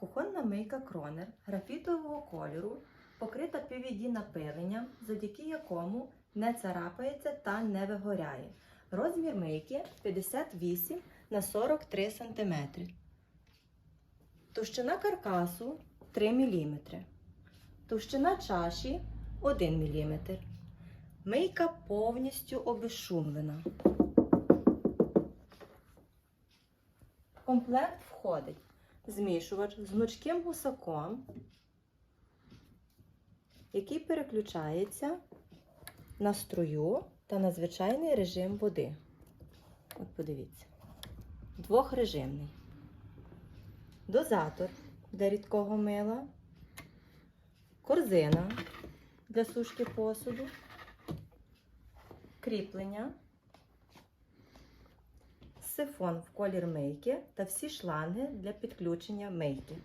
Кухонна мийка Кронер графітового кольору покрита PVD напиленням, завдяки якому не царапається та не вигоряє. Розмір мийки 58 на 43 см. Товщина каркасу 3 мм. Товщина чаші 1 мм. Мийка повністю обезшумлена. В комплект входить змішувач з гнучким гусаком, який переключається на струю та на звичайний режим води. От подивіться. Двохрежимний. Дозатор для рідкого мила, корзина для сушки посуду, кріплення, сифон в колір мийки та всі шланги для підключення мийки.